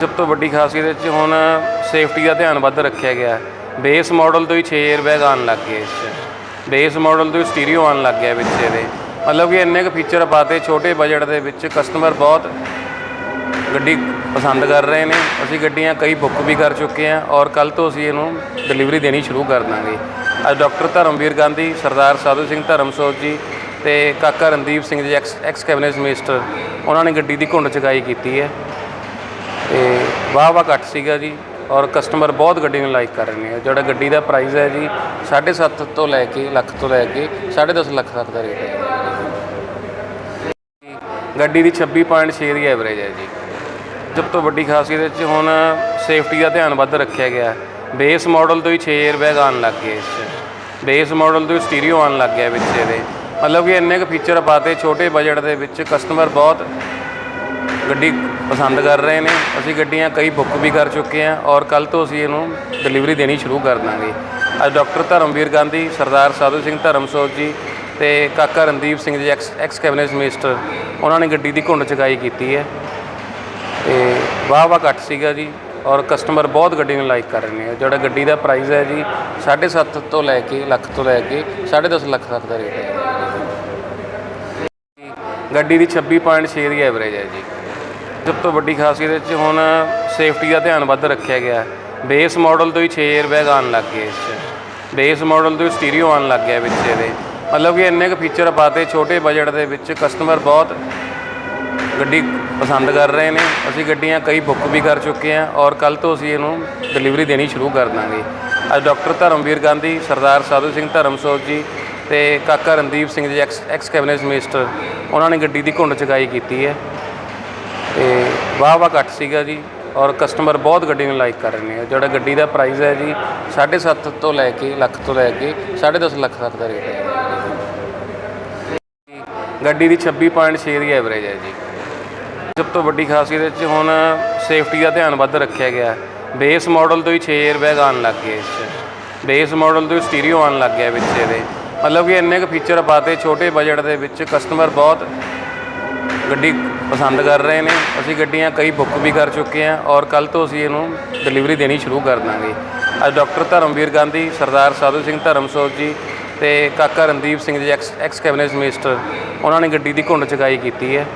ਸਭ ਤੋਂ ਵੱਡੀ ਖਾਸੀਅਤ ਇਹ 'ਚ ਹੁਣ ਸੇਫਟੀ ਦਾ ਧਿਆਨ ਵੱਧ ਰੱਖਿਆ ਗਿਆ ਹੈ। ਬੇਸ ਮਾਡਲ ਤੋਂ ਹੀ 6 에ਅਰਬੈਗ ਆਉਣ ਲੱਗ ਗਏ ਇਸ 'ਚ। ਬੇਸ ਮਾਡਲ ਤੋਂ ਹੀ ਸਟੀਰੀਓ ਆਉਣ ਲੱਗ ਗਿਆ ਵਿੱਚ ਇਹਦੇ। ਮਤਲਬ ਕਿ ਇੰਨੇ ਕੁ ਫੀਚਰ ਪਾਤੇ ਛੋਟੇ ਬਜਟ ਦੇ ਵਿੱਚ ਕਸਟਮਰ ਬਹੁਤ ਗੱਡੀ ਪਸੰਦ ਕਰ ਰਹੇ ਨੇ। ਅਸੀਂ ਗੱਡੀਆਂ ਕਈ ਬੁੱਕ ਵੀ ਕਰ ਚੁੱਕੇ ਹਾਂ ਔਰ ਕੱਲ ਤੋਂ ਅਸੀਂ ਇਹਨੂੰ ਡਿਲੀਵਰੀ ਦੇਣੀ ਸ਼ੁਰੂ ਕਰ ਦਾਂਗੇ। ਅੱਜ ਡਾਕਟਰ ਧਰਮਵੀਰ ਗਾਂਧੀ, ਸਰਦਾਰ ਸਾਧੂ ਸਿੰਘ ਧਰਮਸੋਤ ਜੀ ਤੇ ਕਾਕਾ Randeep Singh ji X X cabinet minister ਉਹਨਾਂ ਨੇ ਗੱਡੀ ਦੀ ਘੁੰਡ ਚੁਕਾਈ ਕੀਤੀ ਹੈ। ਤੇ ਵਾਹ ਵਾਹ ਘੱਟ ਸੀਗਾ ਜੀ ਔਰ ਕਸਟਮਰ ਬਹੁਤ ਗੱਡੀ ਨੂੰ ਲਾਈਕ ਕਰ ਰਹੇ ਨੇ। ਜਿਹੜਾ ਗੱਡੀ ਦਾ ਪ੍ਰਾਈਸ ਹੈ ਜੀ 7.5 ਤੋਂ ਲੈ ਕੇ ਲੱਖ ਤੋਂ ਲੈ ਕੇ 10.5 ਲੱਖ ਤੱਕ ਦਾ ਰੇਟ ਹੈ। ਗੱਡੀ ਦੀ 26.6 ਦੀ ਐਵਰੇਜ ਹੈ ਜੀ। ਸਭ ਤੋਂ ਵੱਡੀ ਖਾਸੀਅਤ ਵਿੱਚ ਹੁਣ ਸੇਫਟੀ ਦਾ ਧਿਆਨ ਵੱਧ ਰੱਖਿਆ ਗਿਆ। ਬੇਸ ਮਾਡਲ ਤੋਂ ਹੀ 6 에ਅਰਬੈਗ ਆਉਣ ਲੱਗ ਗਏ ਇਸ 'ਚ। ਬੇਸ ਮਾਡਲ ਤੋਂ ਹੀ ਸਟੀਰੀਓ ਆਉਣ ਲੱਗ ਗਿਆ ਵਿੱਚ ਇਹਦੇ। ਮਤਲਬ ਕਿ ਇੰਨੇ ਕੁ ਫੀਚਰ ਪਾਤੇ ਛੋਟੇ ਬਜਟ ਦੇ ਵਿੱਚ ਕਸਟਮਰ ਬਹੁਤ ਗੱਡੀ ਪਸੰਦ ਕਰ ਰਹੇ ਨੇ। ਅਸੀਂ ਗੱਡੀਆਂ ਕਈ ਬੁੱਕ ਵੀ ਕਰ ਚੁੱਕੇ ਹਾਂ ਔਰ ਕੱਲ ਤੋਂ ਅਸੀਂ ਇਹਨੂੰ ਡਿਲੀਵਰੀ ਦੇਣੀ ਸ਼ੁਰੂ ਕਰ ਦਾਂਗੇ। ਅੱਜ ਡਾਕਟਰ ਧਰਮਵੀਰ ਗਾਂਧੀ, ਸਰਦਾਰ ਸਾਧੂ ਸਿੰਘ ਧਰਮਸੋਤ ਜੀ ਤੇ ਕਾਕਾ Randeep Singh ji, X X cabinet minister, ਉਹਨਾਂ ਨੇ ਗੱਡੀ ਦੀ ਘੁੰਡ ਚੁਕਾਈ ਕੀਤੀ ਹੈ। ਤੇ ਵਾਹ ਵਾਹ ਘੱਟ ਸੀਗਾ ਜੀ ਔਰ ਕਸਟਮਰ ਬਹੁਤ ਗੱਡੀ ਨੂੰ ਲਾਈਕ ਕਰ ਰਹੇ ਨੇ। ਜਿਹੜਾ ਗੱਡੀ ਦਾ ਪ੍ਰਾਈਸ ਹੈ ਜੀ 7.5 ਤੋਂ ਲੈ ਕੇ, ਲੱਖ ਤੋਂ ਲੈ ਕੇ 10.5 ਲੱਖ ਤੱਕ ਦਾ ਰੇਟ ਹੈ। ਗੱਡੀ ਦੀ 26.6 ਦੀ ਐਵਰੇਜ ਹੈ ਜੀ। ਸਭ ਤੋਂ ਵੱਡੀ ਖਾਸੀਅਤ ਵਿੱਚ ਹੁਣ ਸੇਫਟੀ ਦਾ ਧਿਆਨ ਵੱਧ ਰੱਖਿਆ ਗਿਆ ਬੇਸ ਮਾਡਲ ਤੋਂ ਹੀ 6 에ਅਰਬੈਗ ਆਉਣ ਲੱਗ ਗਏ ਇਸ 'ਚ। ਬੇਸ ਮਾਡਲ ਤੋਂ ਹੀ ਸਟੀਰੀਓ ਆਉਣ ਲੱਗ ਗਿਆ ਵਿੱਚ ਇਹਦੇ। ਮਤਲਬ ਕਿ ਇੰਨੇ ਕੁ ਫੀਚਰ ਪਾਤੇ ਛੋਟੇ ਬਜਟ ਦੇ ਵਿੱਚ ਕਸਟਮਰ ਬਹੁਤ ਗੱਡੀ ਪਸੰਦ ਕਰ ਰਹੇ ਨੇ। ਅਸੀਂ ਗੱਡੀਆਂ ਕਈ ਬੁੱਕ ਵੀ ਕਰ ਚੁੱਕੇ ਹਾਂ ਔਰ ਕੱਲ ਤੋਂ ਅਸੀਂ ਇਹਨੂੰ ਡਿਲੀਵਰੀ ਦੇਣੀ ਸ਼ੁਰੂ ਕਰ ਦਾਂਗੇ। ਅੱਜ ਡਾਕਟਰ ਧਰਮਵੀਰ ਗਾਂਧੀ, ਸਰਦਾਰ ਸਾਧੂ ਸਿੰਘ ਧਰਮਸੋਤ ਜੀ ਤੇ ਕਾਕਾ Randeep Singh ji X X cabinet minister ਉਹਨਾਂ ਨੇ ਗੱਡੀ ਦੀ ਘੁੰਡ ਚੁਕਾਈ ਕੀਤੀ ਹੈ। ਤੇ ਵਾਹ ਵਾਹ ਘੱਟ ਸੀਗਾ ਜੀ ਔਰ ਕਸਟਮਰ ਬਹੁਤ ਗੱਡੀ ਨੂੰ ਲਾਈਕ ਕਰ ਰਹੇ ਨੇ। ਜਿਹੜਾ ਗੱਡੀ ਦਾ ਪ੍ਰਾਈਸ ਹੈ ਜੀ 7.5 ਤੋਂ ਲੈ ਕੇ ਲੱਖ ਤੋਂ ਲੈ ਕੇ 10.5 ਲੱਖ ਤੱਕ ਦਾ ਰੇਟ ਹੈ ਗੱਡੀ ਦੀ 26.6 ਦੀ ਐਵਰੇਜ ਹੈ ਜੀ। ਸਭ ਤੋਂ ਵੱਡੀ ਖਾਸੀਅਤ ਇਹ 'ਚ ਹੁਣ ਸੇਫਟੀ ਦਾ ਧਿਆਨ ਵੱਧ ਰੱਖਿਆ ਗਿਆ ਬੇਸ ਮਾਡਲ ਤੋਂ ਹੀ 6 에ਅਰਬੈਗ ਆਉਣ ਲੱਗ ਗਏ ਇਸ 'ਚ। ਬੇਸ ਮਾਡਲ ਤੋਂ ਹੀ ਸਟੀਰੀਓ ਆਉਣ ਲੱਗ ਗਿਆ ਵਿੱਚ ਇਹਦੇ। ਮਤਲਬ ਕਿ ਇੰਨੇ ਕੁ ਫੀਚਰ ਪਾਤੇ ਛੋਟੇ ਬਜਟ ਦੇ ਵਿੱਚ ਕਸਟਮਰ ਬਹੁਤ ਗੱਡੀ ਪਸੰਦ ਕਰ ਰਹੇ ਨੇ। ਅਸੀਂ ਗੱਡੀਆਂ ਕਈ ਬੁੱਕ ਵੀ ਕਰ ਚੁੱਕੇ ਹਾਂ ਔਰ ਕੱਲ ਤੋਂ ਅਸੀਂ ਇਹਨੂੰ ਡਿਲੀਵਰੀ ਦੇਣੀ ਸ਼ੁਰੂ ਕਰ ਦਾਂਗੇ। ਅੱਜ ਡਾਕਟਰ ਧਰਮਵੀਰ ਗਾਂਧੀ, ਸਰਦਾਰ ਸਾਧੂ ਸਿੰਘ ਧਰਮਸੋਤ ਜੀ ਤੇ ਕਾਕਾ Randeep Singh ji X X cabinet minister ਉਹਨਾਂ ਨੇ ਗੱਡੀ ਦੀ ਘੁੰਡ ਚੁਕਾਈ ਕੀਤੀ ਹੈ।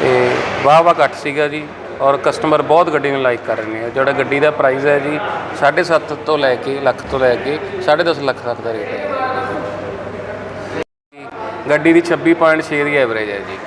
ਤੇ ਵਾਹ ਵਾਹ ਘੱਟ ਸੀਗਾ ਜੀ ਔਰ ਕਸਟਮਰ ਬਹੁਤ ਗੱਡੀ ਨੂੰ ਲਾਈਕ ਕਰ ਰਹੇ ਨੇ। ਜਿਹੜਾ ਗੱਡੀ ਦਾ ਪ੍ਰਾਈਸ ਹੈ ਜੀ 7.5 ਤੋਂ ਲੈ ਕੇ, ਲੱਖ ਤੋਂ ਲੈ ਕੇ 10.5 ਲੱਖ ਤੱਕ ਦਾ ਰੇਟ ਹੈ। ਗੱਡੀ ਦੀ 26.6 ਦੀ ਐਵਰੇਜ ਹੈ ਜੀ।